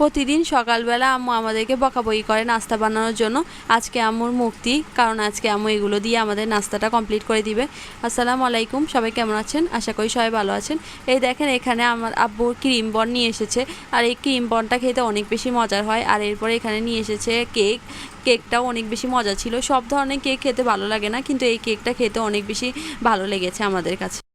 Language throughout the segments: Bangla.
প্রতিদিন সকালবেলা আম্মু আমাদেরকে বকাবকি করে নাস্তা বানানোর জন্য। আজকে আম্মুর মুক্তি, কারণ আজকে আম্মু এগুলো দিয়ে আমাদের নাস্তাটা কমপ্লিট করে দিবে। আসসালামু আলাইকুম, সবাই কেমন আছেন? আশা করি সবাই ভালো আছেন। এই দেখেন এখানে আমার আব্বুর ক্রিম বন নিয়ে এসেছে। আর এই ক্রিম বনটা খেতে অনেক বেশি মজার হয়। আর এরপরে এখানে নিয়ে এসেছে কেক কেকটাও অনেক বেশি মজা ছিল। সব ধরনের কেক খেতে ভালো লাগে না, কিন্তু এই কেকটা খেতে অনেক বেশি ভালো লেগেছে আমাদের কাছে।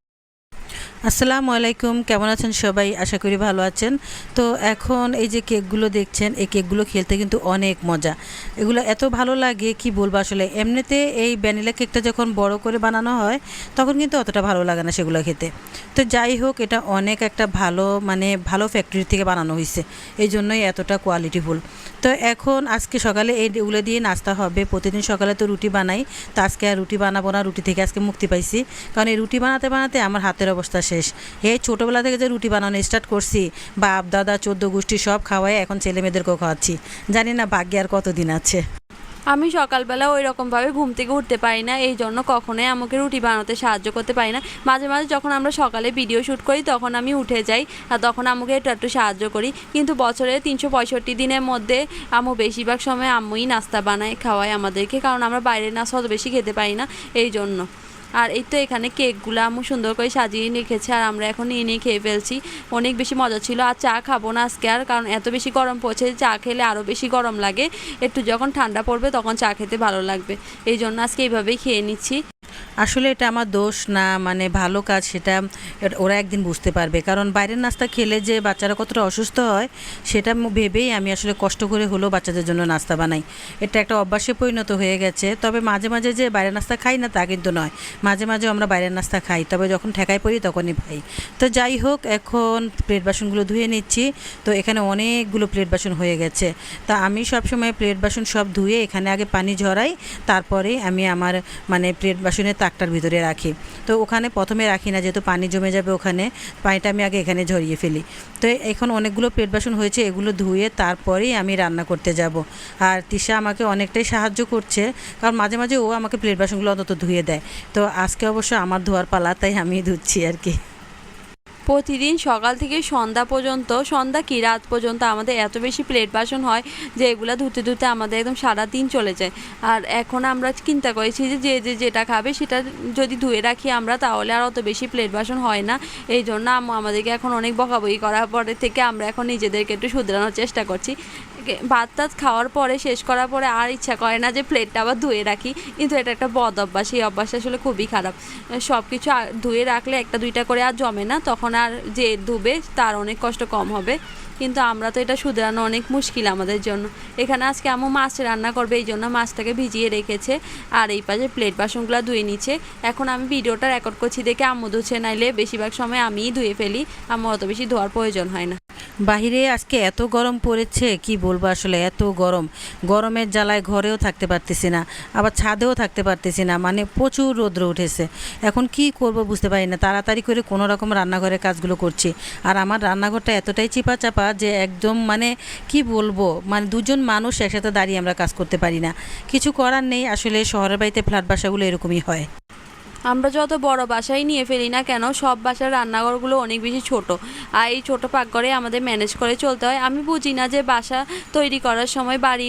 আসসালামু আলাইকুম, কেমন আছেন সবাই? আশা করি ভালো আছেন। তো এখন এই যে কেকগুলো দেখছেন, এই কেকগুলো খেলতে কিন্তু অনেক মজা। এগুলো এত ভালো লাগে, কি বলব আসলে? এমনিতে এই ভ্যানিলা কেকটা যখন বড় করে বানানো হয়, তখন কিন্তু অতটা ভালো লাগে না সেগুলো খেতে। তো যাই হোক, এটা অনেক একটা ভালো মানে ভালো ফ্যাক্টরি থেকে বানানো হয়েছে এই জন্যই এতটা কোয়ালিটিফুল তো এখন আজকে সকালে এইগুলো দিয়ে নাস্তা হবে। প্রতিদিন সকালে তো রুটি বানাই। তো আজকে আর রুটি বানাবো না, রুটি থেকে আজকে মুক্তি পাইছি। কারণ এই রুটি বানাতে বানাতে আমার হাতের অবস্থা শেষ। এই ছোটোবেলা থেকে যে রুটি বানানো স্টার্ট করছি, বাপ, দাদা, চোদ্দ গোষ্ঠী সব খাওয়াই এখন ছেলে মেয়েদেরকেও খাওয়াচ্ছি। জানি না ভাগ্যে আর কতদিন আছে। আমি সকালবেলা ওই রকমভাবে ঘুম থেকে উঠতে পারি না, এই জন্য কখনোই আমাকে রুটি বানাতে সাহায্য করতে পারি না। মাঝে মাঝে যখন আমরা সকালে ভিডিও শ্যুট করি, তখন আমি উঠে যাই আর তখন আমাকে একটু একটু সাহায্য করি। কিন্তু বছরে তিনশো পঁয়ষট্টি দিনের মধ্যে আম্মু বেশিরভাগ সময় আম্মুই নাস্তা বানায়, খাওয়ায় আমাদেরকে, কারণ আমরা বাইরের নাস্তা অত বেশি খেতে পারি না, এই জন্য। আর এই তো এখানে কেকগুলো আমি সুন্দর করে সাজিয়ে রেখেছে, আর আমরা এখন নিয়ে নিয়ে খেয়ে ফেলছি। অনেক বেশি মজা ছিল, আর চা খাব না আজকে আর, কারণ এত বেশি গরম পড়ছে চা খেলে আরও বেশি গরম লাগে। একটু যখন ঠান্ডা পড়বে তখন চা খেতে ভালো লাগবে। এই জন্য আজকে এইভাবেই খেয়ে নিচ্ছি। আসলে এটা আমার দোষ না মানে ভালো কাজ সেটা ওরা একদিন বুঝতে পারবে। কারণ বাইরের নাস্তা খেলে যে বাচ্চারা কতটা অসুস্থ হয়, সেটা ভেবেই আমি আসলে কষ্ট করে হলেও বাচ্চাদের জন্য নাস্তা বানাই। এটা একটা অভ্যাসে পরিণত হয়ে গেছে। তবে মাঝে মাঝে যে বাইরের নাস্তা খাই না তা কিন্তু নয়। মাঝে মাঝে আমরা বাইরের নাস্তা খাই। তবে যখন ঠেকায় পড়ি তখনই ভাই তো যাই হোক, এখন প্লেট বাসনগুলো ধুয়ে নিচ্ছি। তো এখানে অনেকগুলো প্লেট বাসন হয়ে গেছে। তা আমি সবসময় প্লেট বাসন সব ধুয়ে এখানে আগে পানি ঝরাই। তারপরে আমি আমার মানে প্লেট বাসনের তাকটার ভিতরে রাখি। তো ওখানে প্রথমে রাখি না, যেহেতু পানি জমে যাবে ওখানে, পানিটা আমি আগে এখানে ঝরিয়ে ফেলি। তো এখন অনেকগুলো প্লেট বাসন হয়েছে, এগুলো ধুয়ে তারপরেই আমি রান্না করতে যাব। আর তিশা আমাকে অনেকটাই সাহায্য করছে, কারণ মাঝে মাঝে ও আমাকে প্লেট বাসনগুলো অন্তত ধুয়ে দেয়। তো আজকে অবশ্য আমার ধোয়ার পালা, তাই আমি ধুচ্ছি আর কি। প্রতিদিন সকাল থেকে সন্ধ্যা পর্যন্ত, সন্ধ্যা কি রাত পর্যন্ত আমাদের এত বেশি প্লেট বাসন হয় যে এগুলো ধুতে ধুতে আমাদের একদম সারা দিন চলে যায়। আর এখন আমরা চিন্তা করেছি যে যে যে, যেটা খাবে সেটা যদি ধুয়ে রাখি আমরা তাহলে আর অত বেশি প্লেট বাসন হয় না। এই জন্য আমাদেরকে এখন অনেক বকাবকি করার পরে থেকে আমরা এখন নিজেদেরকে একটু শুধরানোর চেষ্টা করছি। ভাত টাত খাওয়ার পরে, শেষ করার পরে আর ইচ্ছা করে না যে প্লেটটা আবার ধুয়ে রাখি। কিন্তু এটা একটা বদ অভ্যাস, এই অভ্যাস আসলে খুবই খারাপ। সব কিছু ধুয়ে রাখলে একটা দুইটা করে আর জমে না, তখন আর যে ধুবে তার অনেক কষ্ট কম হবে। কিন্তু আমরা তো এটা শুধরানো অনেক মুশকিল আমাদের জন্য। এখানে আজকে আমু মাছ রান্না করবে, এই জন্য মাছটাকে ভিজিয়ে রেখেছে। আর এই পাশে প্লেট বাসনগুলো ধুয়ে নিচ্ছে। এখন আমি ভিডিওটা রেকর্ড করছি দেখে আম্মু ধুচ্ছে, নাইলে বেশিরভাগ সময় আমিই ধুয়ে ফেলি। আমার অত বেশি ধোয়ার প্রয়োজন হয় না। বাহিরে আজকে এত গরম পড়েছে, কি বলব আসলে, এত গরম। গরমের জ্বালায় ঘরেও থাকতে পারতেছি না, আবার ছাদেও থাকতে পারতেছি না মানে প্রচুর রৌদ্র উঠেছে। এখন কি করব বুঝতে পারি না, তাড়াতাড়ি করে কোনো রকম রান্নাঘরের কাজগুলো করছি। আর আমার রান্নাঘরটা এতটাই চিপা চাপা যে একদম মানে কি বলব মানে দুজন মানুষ একসাথে দাঁড়িয়ে আমরা কাজ করতে পারি না। কিছু করার নেই, আসলে শহরের বাড়িতে ফ্ল্যাট বাসাগুলো এরকমই হয়। আমরা যত বড় বাসাই নিয়ে ফেলি না কেন, সব বাসার রান্নাঘরগুলো অনেক বেশি ছোট। আর এই ছোটো পাকঘরে আমাদের ম্যানেজ করে চলতে হয়। আমি বুঝি না যে বাসা তৈরি করার সময় বাড়ি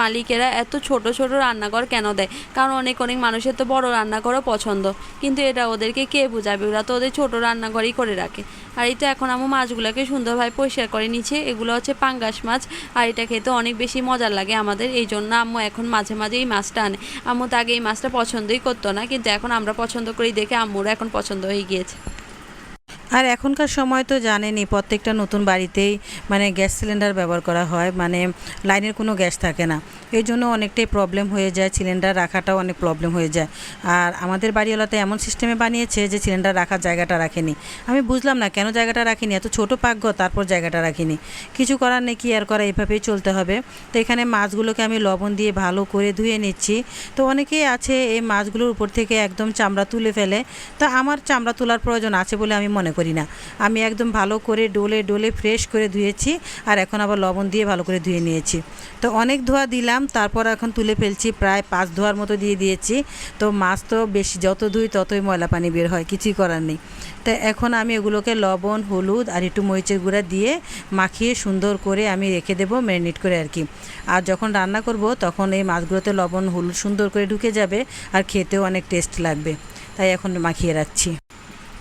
মালিকেরা এত ছোট ছোট রান্নাঘর কেন দেয়? কারণ অনেক অনেক মানুষের তো বড় রান্নাঘরও পছন্দ। কিন্তু এটা ওদেরকে কে বোঝাবে? ওরা তো ওদের ছোটো রান্নাঘরই করে রাখে। আর এই তো এখন আমি মাছগুলোকে সুন্দরভাবে পরিষ্কার করে নিচ্ছে। এগুলো হচ্ছে পাঙ্গাস মাছ, আর এটা খেতে অনেক বেশি মজার লাগে আমাদের, এই জন্য আম্মু এখন মাঝে মাঝে এই মাছটা আনে। আম্মু তো আগে এই মাছটা পছন্দই করতো না, কিন্তু এখন আমরা পছন্দ করি দেখে আম্মুরও এখন পছন্দ হয়ে গিয়েছে। আর এখনকার সময় তো জানেনই, প্রত্যেকটা নতুন বাড়িতেই মানে গ্যাস সিলিন্ডার ব্যবহার করা হয় মানে লাইনের কোনো গ্যাস থাকে না। এই জন্য অনেকটাই প্রবলেম হয়ে যায় সিলিন্ডার রাখাটাও অনেক প্রবলেম হয়ে যায়। আর আমাদের বাড়িওয়ালাতে এমন সিস্টেমে বানিয়েছে যে সিলিন্ডার রাখার জায়গাটা রাখেনি। আমি বুঝলাম না কেন জায়গাটা রাখিনি, এত ছোট পাকঘর, তারপর জায়গাটা রাখিনি। কিছু করার নেই, কি আর করা, এভাবেই চলতে হবে। তো এখানে মাছগুলোকে আমি লবণ দিয়ে ভালো করে ধুয়ে নিচ্ছি। তো অনেকেই আছে এই মাছগুলোর উপর থেকে একদম চামড়া তুলে ফেলে। তো আমার চামড়া তোলার প্রয়োজন আছে বলে আমি মনে করি না। আমি একদম ভালো করে ডোলে ডোলে ফ্রেশ করে ধুয়েছি, আর এখন আবার লবণ দিয়ে ভালো করে ধুয়ে নিয়েছি। তো অনেক ধোয়া দিলাম তারপর এখন তুলে ফেলছি, প্রায় পাঁচ ধোয়ার মতো দিয়ে দিয়েছি। তো মাছ তো বেশি যত ধুই ততই ময়লা পানি বের হয়, কিছুই করার নেই। তো এখন আমি এগুলোকে লবণ, হলুদ আর একটু মরিচের গুঁড়া দিয়ে মাখিয়ে সুন্দর করে আমি রেখে দেবো, ম্যারিনেট করে আর কি। আর যখন রান্না করব, তখন এই মাছগুলোতে লবণ, হলুদ সুন্দর করে ঢুকে যাবে আর খেতেও অনেক টেস্ট লাগবে। তাই এখন মাখিয়ে রাখছি।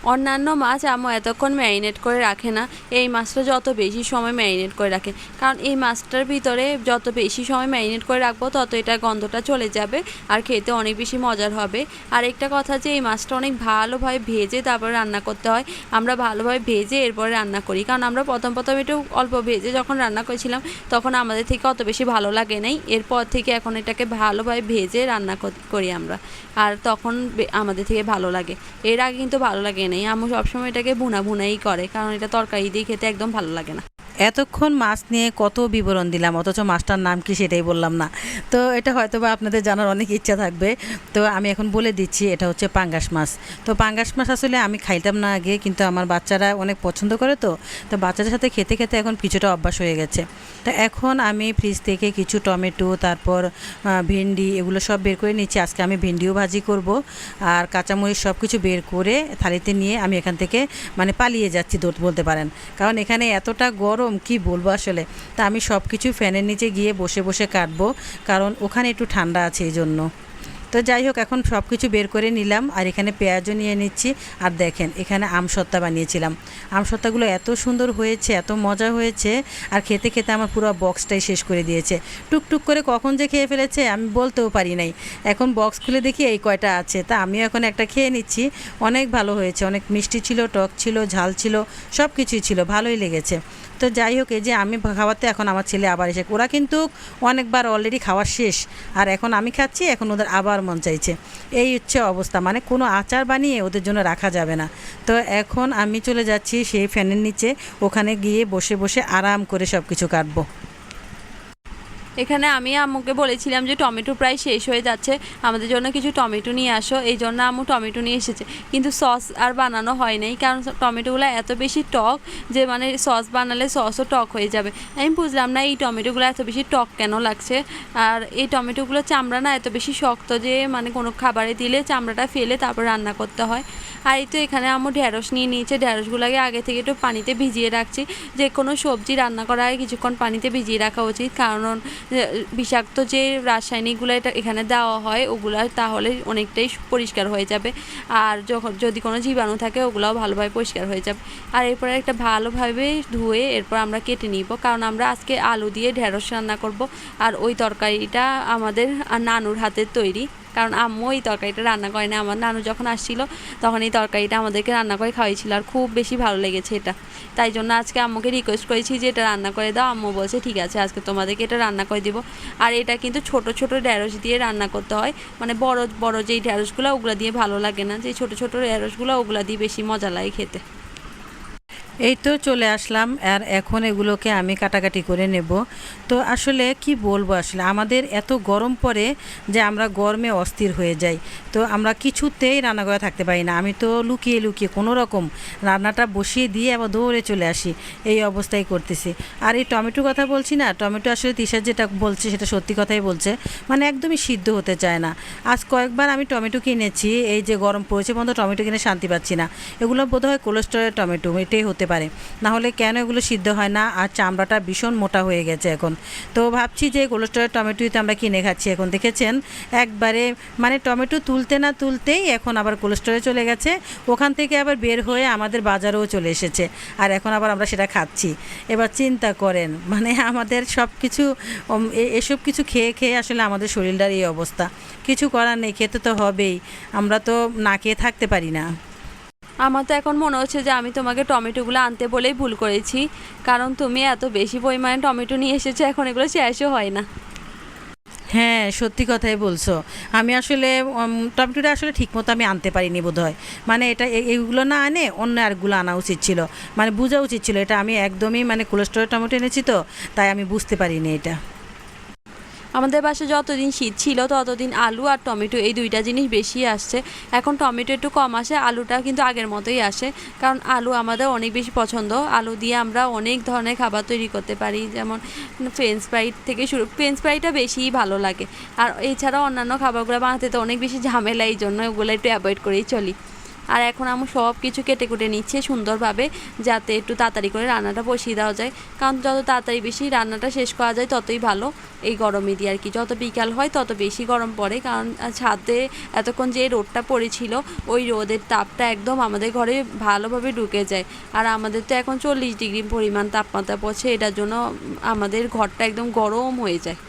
অন্যান্য মাছ আম্মু এতক্ষণ ম্যারিনেট করে রাখে না। এই মাছটা যত বেশি সময় ম্যারিনেট করে রাখে, কারণ এই মাছটার ভিতরে যত বেশি সময় ম্যারিনেট করে রাখব, তত এটার গন্ধটা চলে যাবে আর খেতে অনেক বেশি মজার হবে। আর একটা কথা যে, এই মাছটা অনেক ভালোভাবে ভেজে তারপরে রান্না করতে হয়। আমরা ভালোভাবে ভেজে এরপরে রান্না করি, কারণ আমরা প্রথম প্রথম একটু অল্প ভেজে যখন রান্না করেছিলাম, তখন আমাদের থেকে অত বেশি ভালো লাগে নাই। এরপর থেকে এখন এটাকে ভালোভাবে ভেজে রান্না কর- করি আমরা, আর তখন আমাদের থেকে ভালো লাগে। এর আগে কিন্তু ভালো লাগে নাই। আম্মু সবসময় এটাকে ভুনা ভুনাই করে, কারণ এটা তরকারি দিয়ে খেতে একদম ভালো লাগে না। এতক্ষণ মাছ নিয়ে কত বিবরণ দিলাম? অথচ মাছটার নাম কি সেটাই বললাম না। তো এটা হয়তো বা আপনাদের জানার অনেক ইচ্ছা থাকবে। তো আমি এখন বলে দিচ্ছি, এটা হচ্ছে পাঙ্গাস মাছ। তো পাঙ্গাস মাছ আসলে আমি খাইতাম না আগে, কিন্তু আমার বাচ্চারা অনেক পছন্দ করে তো। তো বাচ্চাদের সাথে খেতে খেতে এখন কিছুটা অভ্যাস হয়ে গেছে। তো এখন আমি ফ্রিজ থেকে কিছু টমেটো, তারপর ভেন্ডি এগুলো সব বের করে নিচ্ছি। আজকে আমি ভেন্ডিও ভাজি করব আর কাঁচামরিচ সব কিছু বের করে থালিতে নিয়ে আমি এখান থেকে মানে পালিয়ে যাচ্ছি বলতে পারেন। কারণ এখানে এতটা গরম কি বলব আসলে? তা আমি সব কিছু ফ্যানের নিচে গিয়ে বসে বসে কাটবো, কারণ ওখানে একটু ঠান্ডা আছে এই জন্য তো যাই হোক, এখন সব কিছু বের করে নিলাম, আর এখানে পেঁয়াজও নিয়ে নিচ্ছি। আর দেখেন, এখানে আমসত্তা বানিয়েছিলাম। আমসত্তাগুলো এত সুন্দর হয়েছে, এত মজা হয়েছে, আর খেতে খেতে আমার পুরো বক্সটাই শেষ করে দিয়েছে। টুকটুক করে কখন যে খেয়ে ফেলেছে, আমি বলতেও পারি নাই। এখন বক্স খুলে দেখি এই কয়টা আছে। তা আমিও এখন একটা খেয়ে নিচ্ছি। অনেক ভালো হয়েছে, অনেক মিষ্টি ছিল, টক ছিল, ঝাল ছিল সব কিছুই ছিল, ভালোই লেগেছে। তো যাই হোক, এই যে আমি খাওয়াতে এখন আমার ছেলে আবার এসে, ওরা কিন্তু অনেকবার অলরেডি খাওয়া শেষ, আর এখন আমি খাচ্ছি, এখন ওদের আবার মন চাইছে। এই হচ্ছে অবস্থা মানে কোনো আচার বানিয়ে ওদের জন্য রাখা যাবে না। তো এখন আমি চলে যাচ্ছি সেই ফ্যানের নিচে, ওখানে গিয়ে বসে বসে আরাম করে সব কিছু কাটবো। এখানে আমি আম্মুকে বলেছিলাম যে টমেটো প্রায় শেষ হয়ে যাচ্ছে, আমাদের জন্য কিছু টমেটো নিয়ে আসো। এই জন্য আম্মু টমেটো নিয়ে এসেছে। কিন্তু সস আর বানানো হয় নাই, কারণ টমেটোগুলো এত বেশি টক যে মানে সস বানালে সসও টক হয়ে যাবে। আমি বুঝলাম না এই টমেটোগুলো এত বেশি টক কেন লাগছে? আর এই টমেটোগুলো চামড়া না এত বেশি শক্ত যে মানে কোনো খাবারে দিলে চামড়াটা ফেলে তারপর রান্না করতে হয়। আর এই তো এখানে আম্মু ঢ্যাঁড়স নিয়ে নিয়েছে। ঢ্যাঁড়সগুলোকে আগে থেকে একটু পানিতে ভিজিয়ে রাখছি। যে কোনো সবজি রান্না করার আগে কিছুক্ষণ পানিতে ভিজিয়ে রাখা উচিত। কারণ বিষাক্ত যে রাসায়নিকগুলো এটা এখানে দেওয়া হয়, ওগুলো তাহলে অনেকটাই পরিষ্কার হয়ে যাবে। আর যখন, যদি কোনো জীবাণু থাকে, ওগুলোও ভালোভাবে পরিষ্কার হয়ে যাবে। আর এরপরে একটা ভালোভাবে ধুয়ে এরপর আমরা কেটে নিব। কারণ আমরা আজকে আলু দিয়ে ঢেঁড়স রান্না করব। আর ওই তরকারিটা আমাদের নানুর হাতের তৈরি। কারণ আম্মু এই তরকারিটা রান্না করে না, আমার নানু যখন আসছিল তখন এই তরকারিটা আমাদেরকে রান্না করে খাওয়াইছিল আর খুব বেশি ভালো লেগেছে এটা। তাই জন্য আজকে আম্মুকে রিকোয়েস্ট করেছি যে এটা রান্না করে দাও, আম্মু বলছে ঠিক আছে, আজকে তোমাদেরকে এটা রান্না করে দিব। আর এটা কিন্তু ছোট ছোট ঢ্যাঁড়স দিয়ে রান্না করতে হয়। মানে বড় বড় যেই ঢ্যাঁড়সগুলো ওগুলো দিয়ে ভালো লাগে না, যে ছোট ছোট ঢ্যাঁড়সগুলো ওগুলো দিয়ে বেশি মজা লাগে খেতে। এই তো চলে আসলাম, আর এখন এগুলোকে আমি কাটাকাটি করে নেব। তো আসলে কি বলব আসলে, আমাদের এত গরম পড়ে যে আমরা গরমে অস্থির হয়ে যাই। তো আমরা কিছুতেই রান্না করে থাকতে পারি না। আমি তো লুকিয়ে লুকিয়ে কোনো রকম রান্নাটা বসিয়ে দিয়ে আবার দৌড়ে চলে আসি, এই অবস্থায় করতেছি। আর এই টমেটো কথা বলছি না, টমেটো আসলে তিশার যেটা বলছে সেটা সত্যি কথাই বলছে মানে একদমই সিদ্ধ হতে চায় না। আজ কয়েকবার আমি টমেটো কিনেছি, এই যে গরম পড়েছে পর্যন্ত টমেটো কিনে শান্তি পাচ্ছি না। এগুলো বোধহয় কোলেস্ট্রলের টমেটো, এটাই হতে পারে। না হলে কেন এগুলো সিদ্ধ হয় না? আর চামড়াটা ভীষণ মোটা হয়ে গেছে এখন। তো ভাবছি যে কোলেস্ট্রলের টমেটোই তো আমরা কিনে খাচ্ছি এখন। দেখেছেন? একবারে মানে টমেটো তুলতে না তুলতেই এখন আবার কোলেস্ট্রলে চলে গেছে। ওখান থেকে আবার বের হয়ে আমাদের বাজারেও চলে এসেছে। আর এখন আবার আমরা সেটা খাচ্ছি। এবার চিন্তা করেন মানে আমাদের সব কিছু এসব কিছু খেয়ে খেয়ে আসলে আমাদের শরীরটার এই অবস্থা। কিছু করার নেই, খেতে তো হবেই। আমরা তো না খেয়ে থাকতে পারি না। আমার তো এখন মনে হচ্ছে যে আমি তোমাকে টমেটোগুলো আনতে বলেই ভুল করেছি। কারণ তুমি এত বেশি পরিমাণে টমেটো নিয়ে এসেছ, এখন এগুলো শেষও হয় না। হ্যাঁ সত্যি কথাই বলছো। আমি আসলে টমেটোটা আসলে ঠিকমতো আমি আনতে পারিনি বোধহয়। মানে এটা এইগুলো না আনে, অন্য আরগুলো আনা উচিত ছিল। মানে বোঝা উচিত ছিল, এটা আমি একদমই মানে কোলেস্ট্রল টমেটো এনেছি তো, তাই আমি বুঝতে পারিনি এটা। আমাদের বাসায় যতদিন শীত ছিল, ততদিন আলু আর টমেটো এই দুইটা জিনিস বেশি আসছে। এখন টমেটো একটু কম আসে, আলুটা কিন্তু আগের মতোই আসে। কারণ আলু আমাদের অনেক বেশি পছন্দ। আলু দিয়ে আমরা অনেক ধরনের খাবার তৈরি করতে পারি, যেমন ফ্রেঞ্চ ফ্রাই থেকে শুরু ফ্রেঞ্চ ফ্রাইটা বেশিই ভালো লাগে। আর এছাড়া অন্যান্য খাবারগুলো বানাতে তো অনেক বেশি ঝামেলা, এই জন্য ওগুলো একটু অ্যাভয়েড করেই চলি। আর এখন আমি সব কিছু কেটে কুটে নিচ্ছে সুন্দরভাবে, যাতে একটু তাড়াতাড়ি করে রান্নাটা বসিয়ে দেওয়া যায়। কারণ যত তাড়াতাড়ি বেশি রান্নাটা শেষ করা যায়, ততই ভালো এই গরমে দিয়ে আর কি। যত বিকাল হয়, তত বেশি গরম পড়ে। কারণ ছাদে এতক্ষণ যে রোদটা পড়েছিল, ওই রোদের তাপটা একদম আমাদের ঘরে ভালোভাবে ঢুকে যায়। আর আমাদের তো এখন চল্লিশ ডিগ্রি পরিমাণ তাপমাত্রা পড়ছে, এটার জন্য আমাদের ঘরটা একদম গরম হয়ে যায়।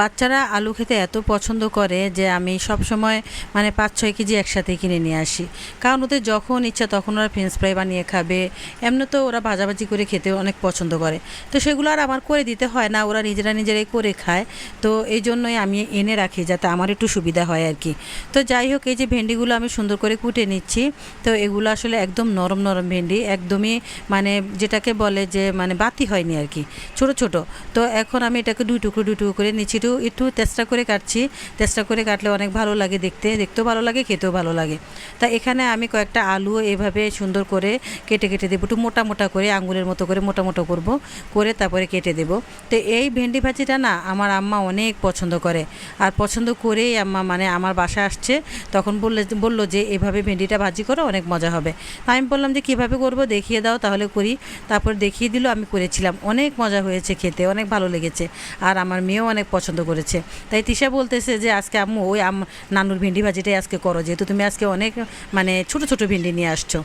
বাচ্চারা আলু খেতে এত পছন্দ করে যে আমি সব সময় মানে পাঁচ ছয় কেজি একসাথে কিনে নিয়ে আসি। কারণ ওদের যখন ইচ্ছা তখন ওরা ফ্রেঞ্চ ফ্রাই বানিয়ে খাবে। এমনি তো ওরা ভাজাভাজি করে খেতে অনেক পছন্দ করে। তো সেগুলো আর আমার করে দিতে হয় না, ওরা নিজেরা নিজেরাই করে খায়। তো এই জন্যই আমি এনে রাখি যাতে আমার একটু সুবিধা হয় আর কি। তো যাই হোক, এই যে ভেন্ডিগুলো আমি সুন্দর করে কুটে নিচ্ছি। তো এগুলো আসলে একদম নরম নরম ভেন্ডি, একদমই মানে যেটাকে বলে যে মানে বাতি হয়নি আর কি, ছোট ছোট। তো এখন আমি এটাকে দুই টুকরো দুই টুকরো করে নিচ্ছি। একটু একটু চেষ্টা করে কাটছি। চেষ্টা করে কাটলে অনেক ভালো লাগে দেখতে। দেখতেও ভালো লাগে, খেতেও ভালো লাগে। তা এখানে আমি কয়েকটা আলু এভাবে সুন্দর করে কেটে কেটে দেবো। একটু মোটা মোটা করে আঙুলের মতো করে মোটা মোটা করব। করে তারপরে কেটে দেব। তো এই ভেন্ডি ভাজিটা না আমার আম্মা অনেক পছন্দ করে। আর পছন্দ করেই আম্মা মানে আমার বাসা আসছে। তখন বললে, বলল যে, এভাবে ভেন্ডিটা ভাজি করো, অনেক মজা হবে। তা আমি বললাম যে, কীভাবে করব? দেখিয়ে দাও, তাহলে করি। তারপর দেখিয়ে দিল, আমি করেছিলাম। অনেক মজা হয়েছে খেতে, অনেক ভালো লেগেছে। আর আমার মেয়েও অনেক পছন্দ করেছে। তাই তিশা বলতেছে যে, আজকে আম্মু, ওই আম, নানুর ভেন্ডি ভাজিটাই আজকে করো। যেহেতু তুমি আজকে অনেক মানে ছোট ছোট ভেন্ডি নিয়ে আসছো।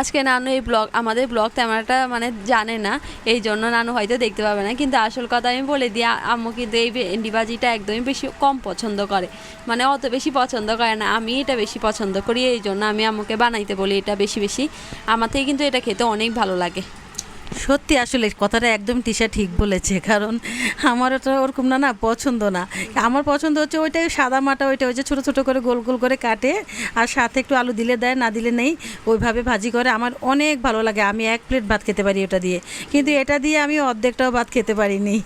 আজকে নানু এই ব্লগ, আমাদের ব্লগ তেমন একটা মানে জানে না, এই জন্য নানু হয়তো দেখতে পাবে না। কিন্তু আসল কথা আমি বলে দিই আম্মু কিন্তু এই ভেন্ডি ভাজিটা একদমই বেশি কম পছন্দ করে। মানে অত বেশি পছন্দ করে না, আমি এটা বেশি পছন্দ করি, এই জন্য আমি আম্মুকে বানাইতে বলি এটা বেশি বেশি। আমার থেকে কিন্তু এটা খেতে অনেক ভালো লাগে। সত্যি আসলে কথাটা একদম টিশা ঠিক বলেছে, কারণ আমার ওটা ওরকম না না, পছন্দ না। আমার পছন্দ হচ্ছে ওইটাই সাদা মাটা, ওইটা ওই যে ছোটো ছোটো করে গোল গোল করে কাটে, আর সাথে একটু আলু দিলে দেয়, না দিলে নেই, ওইভাবে ভাজি করে। আমার অনেক ভালো লাগে, আমি এক প্লেট ভাত খেতে পারি ওটা দিয়ে। কিন্তু এটা দিয়ে আমি অর্ধেকটাও ভাত খেতে পারিনি।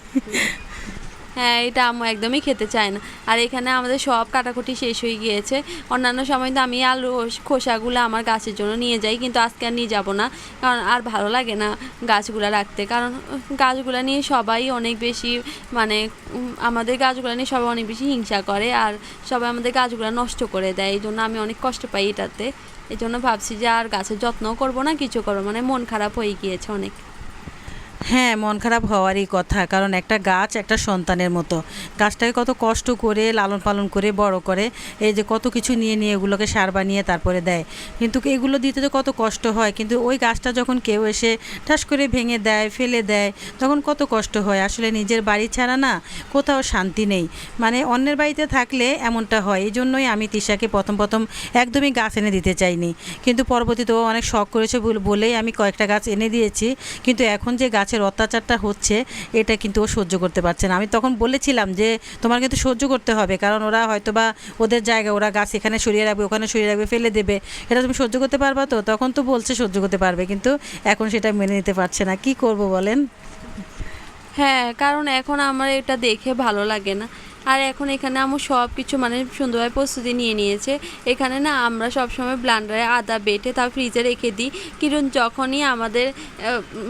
এটা আম্মু একদমই খেতে চায় না। আর এখানে আমাদের সব কাটাকুটি শেষ হয়ে গিয়েছে। অন্যান্য সময় তো আমি আলু খোসাগুলো আমার গাছের জন্য নিয়ে যাই, কিন্তু আজকে আর নিয়ে যাব না। কারণ আর ভালো লাগে না গাছগুলো রাখতে। কারণ গাছগুলো নিয়ে সবাই অনেক বেশি মানে আমাদের গাছগুলো নিয়ে সবাই অনেক বেশি হিংসা করে আর সবাই আমাদের গাছগুলো নষ্ট করে দেয়। এই জন্য আমি অনেক কষ্ট পাই এটাতে। এই জন্য ভাবছি যে আর গাছের যত্নও করব না, কিছু করব মানে মন খারাপ হয়ে গিয়েছে অনেক। হ্যাঁ মন খারাপ হওয়ারই কথা। কারণ একটা গাছ একটা সন্তানের মতো। গাছটাকে কত কষ্ট করে লালন পালন করে, বড় করে, এই যে কত কিছু নিয়ে নিয়ে এগুলোকে সার বানিয়ে তারপরে দেয়। কিন্তু এগুলো দিতে তো কত কষ্ট হয়, কিন্তু ওই গাছটা যখন কেউ এসে ঠাস করে ভেঙে দেয়, ফেলে দেয়, তখন কত কষ্ট হয়। আসলে নিজের বাড়ি ছাড়া না, কোথাও শান্তি নেই। মানে অন্যের বাড়িতে থাকলে এমনটা হয়। এই জন্যই আমি তিশাকে প্রথম প্রথম একদমই গাছ এনে দিতে চাইনি। কিন্তু পরবর্তীতে ও অনেক শখ করেছে বল- বলেই আমি কয়েকটা গাছ এনে দিয়েছি। কিন্তু এখন যে গাছের অত্যাচারটা হচ্ছে, এটা কিন্তু ও সহ্য করতে পারছে না। আমি তখন বলেছিলাম যে, তোমার কিন্তু সহ্য করতে হবে, কারণ ওরা হয়তো বা ওদের জায়গা ওরা গাছ এখানে সরিয়ে রাখবে, ওখানে সরিয়ে রাখবে, ফেলে দেবে। এটা তুমি সহ্য করতে পারবা তো? তখন তো বলছে সহ্য করতে পারবে, কিন্তু এখন সেটা মেনে নিতে পারছে না। কি করব বলেন? হ্যাঁ কারণ এখন আমার এটা দেখে ভালো লাগে না। আর এখন এখানে আমার সব কিছু মানে সুন্দরভাবে প্রস্তুতি নিয়ে নিয়েছে। এখানে না আমরা সবসময় ব্লান্ডারে আদা বেটে তার ফ্রিজে রেখে দিই। কিন্তু যখনই আমাদের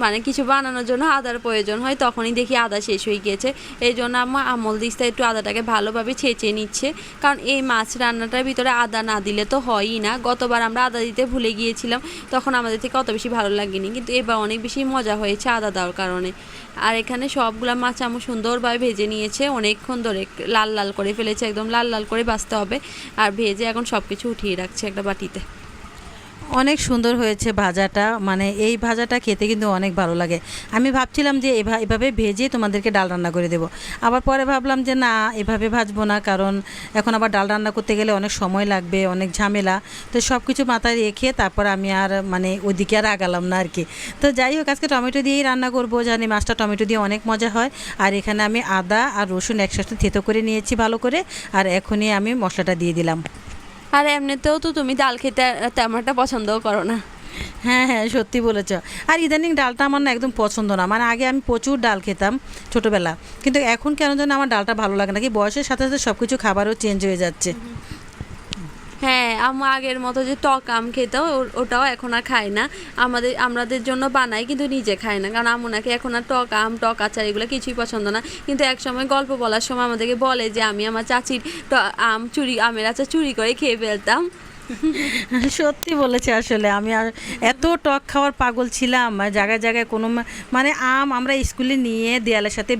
মানে কিছু বানানোর জন্য আদার প্রয়োজন হয়, তখনই দেখি আদা শেষ হয়ে গিয়েছে। এই জন্য আমার আমল দিস্তা একটু আদাটাকে ভালোভাবে ছেঁচে নিচ্ছে। কারণ এই মাছ রান্নাটার ভিতরে আদা না দিলে তো হয়ই না। গতবার আমরা আদা দিতে ভুলে গিয়েছিলাম, তখন আমাদের থেকে অত বেশি ভালো লাগেনি। কিন্তু এবার অনেক বেশি মজা হয়েছে আদা দেওয়ার কারণে। আর এখানে সবগুলা মাছ আমার সুন্দরভাবে ভেজে নিয়েছে অনেকক্ষণ ধরে। লাল লাল করে ফেলেছে, একদম লাল লাল করে বাছতে হবে। আর ভেজে এখন সব কিছু উঠিয়ে রাখছে একটা বাটিতে। অনেক সুন্দর হয়েছে ভাজাটা। মানে এই ভাজাটা খেতে কিন্তু অনেক ভালো লাগে। আমি ভাবছিলাম যে এভা- এভাবে ভেজে তোমাদেরকে ডাল রান্না করে দেবো। আবার পরে ভাবলাম যে না, এভাবে ভাজবো না, কারণ এখন আবার ডাল রান্না করতে গেলে অনেক সময় লাগবে, অনেক ঝামেলা। তো সব কিছু মাথায় রেখে তারপর আমি আর মানে ওদিকে আর আগালাম না আর কি তো যাই হোক, আজকে টমেটো দিয়েই রান্না করব, জানি মাছটা টমেটো দিয়ে অনেক মজা হয়। আর এখানে আমি আদা আর রসুন একসাথে থেতো করে নিয়েছি ভালো করে। আর এখনই আমি মশলাটা দিয়ে দিলাম। আর এমনিতেও তো তুমি ডাল খেতে তেমনটা পছন্দও করো না। হ্যাঁ হ্যাঁ সত্যি বলেছ। আর ইদানিং ডালটা আমার না একদম পছন্দ না। মানে আগে আমি প্রচুর ডাল খেতাম ছোটোবেলা। কিন্তু এখন কেন যেন আমার ডালটা ভালো লাগে না। কি বয়সের সাথে সাথে সব কিছু খাবারও চেঞ্জ হয়ে যাচ্ছে। আম্মু আগের মতো যে টক আম খেত ওটাও এখন আর খায় না। আমাদের আমাদের জন্য বানাই কিন্তু নিজে খায় না। কারণ আম্মু নাকি এখন আর টক আম, টক আচার এগুলো কিছুই পছন্দ না। কিন্তু এক সময় গল্প বলার সময় আমাদেরকে বলে যে, আমি আমার চাচির আম চুরি, আমের আচার চুরি করে খেয়ে ফেলতাম। সত্যি বলেছে আসলে, আমি আর এত টক খাওয়ার পাগল ছিলাম জায়গায় জায়গায় কোনো মানে আম আমরা স্কুলে নিয়ে দেয়ালের সাথে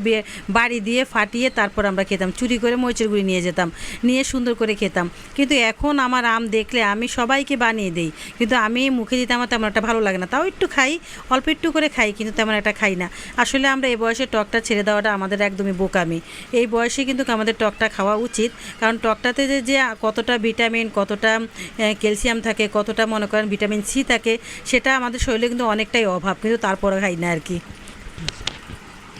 বাড়ি দিয়ে ফাটিয়ে তারপর আমরা খেতাম, চুরি করে মরিচের নিয়ে যেতাম, নিয়ে সুন্দর করে খেতাম। কিন্তু এখন আমার আম দেখলে আমি সবাইকে বানিয়ে দিই, কিন্তু আমি মুখে দিতে আমার তেমন একটা ভালো লাগে না। তাও একটু খাই, অল্প একটু করে খাই, কিন্তু তেমন একটা খাই না। আসলে আমরা এই বয়সে টকটা ছেড়ে দেওয়াটা আমাদের একদমই বোকামি। এই বয়সে কিন্তু আমাদের টকটা খাওয়া উচিত, কারণ টকটাতে যে কতটা ভিটামিন, কতটা ক্যালসিয়াম থাকে, কতটা মনে করেন, ভিটামিন সি থাকে, সেটা আমাদের শরীরে কিন্তু অনেকটাই অভাব, কিন্তু তারপরে খাই না আর কি।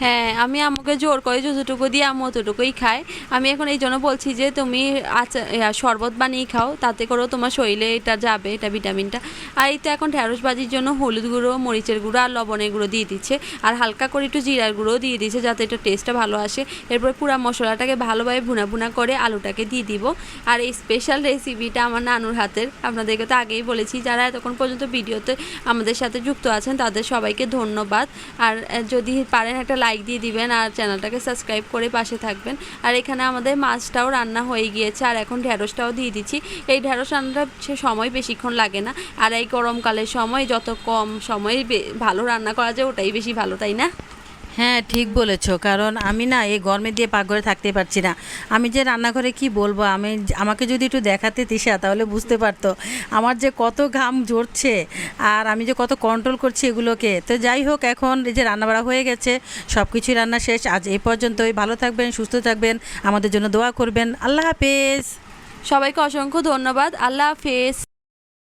হ্যাঁ আমি আমাকে জোর করে যতটুকু দিয়ে আমি অতটুকুই খাই আমি এখন এই জন্য বলছি যে, তুমি আচার শরবত বানিয়ে খাও, তাতে করেও তোমার শরীরে এটা যাবে, এটা ভিটামিনটা। আর এই তো এখন ঢ্যাঁড়স ভাজির জন্য হলুদ গুঁড়ো, মরিচের গুঁড়ো আর লবণের গুঁড়ো দিয়ে দিচ্ছে। আর হালকা করে একটু জিরার গুঁড়ো দিয়ে দিচ্ছে যাতে এটা টেস্টটা ভালো আসে। এরপর পুরো মশলাটাকে ভালোভাবে ভুনা ভুনা করে আলুটাকে দিয়ে দিব। আর এই স্পেশাল রেসিপিটা আমার নানুর হাতের, আপনাদেরকে তো আগেই বলেছি, যারা এতক্ষণ পর্যন্ত ভিডিওতে আমাদের সাথে যুক্ত আছেন, তাদের সবাইকে ধন্যবাদ। আর যদি পারেন একটা লাইক দিয়ে দিবেন আর চ্যানেলটাকে সাবস্ক্রাইব করে পাশে থাকবেন। আর এখানে আমাদের মাছটাও রান্না হয়ে গিয়েছে, আর এখন ঢ্যাঁড়সটাও দিয়ে দিচ্ছি। এই ঢ্যাঁড়স রান্নাটা সে সময় বেশিক্ষণ লাগে না, আর এই গরমকালের সময় যত কম সময় ভালো রান্না করা যায়, ওটাই বেশি ভালো, তাই না? হ্যাঁ ঠিক বলেছ। কারণ আমি না এই গরমে দিয়ে পাকঘরে থাকতে পারছি না। আমি যে রান্নাঘরে কি বলব? আমি আমাকে যদি একটু দেখাতে তিশা, তাহলে বুঝতে পারতো। আমার যে কত ঘাম ঝরছে আর আমি যে কত কন্ট্রোল করছি এগুলোকে। তো যাই হোক, এখন এই যে রান্নাবাড়া হয়ে গেছে সব কিছুই রান্না শেষ। আজ এই পর্যন্তই। ভালো থাকবেন, সুস্থ থাকবেন। আমাদের জন্য দোয়া করবেন। আল্লাহ হাফেজ। সবাইকে অসংখ্য ধন্যবাদ। আল্লাহ হাফেজ।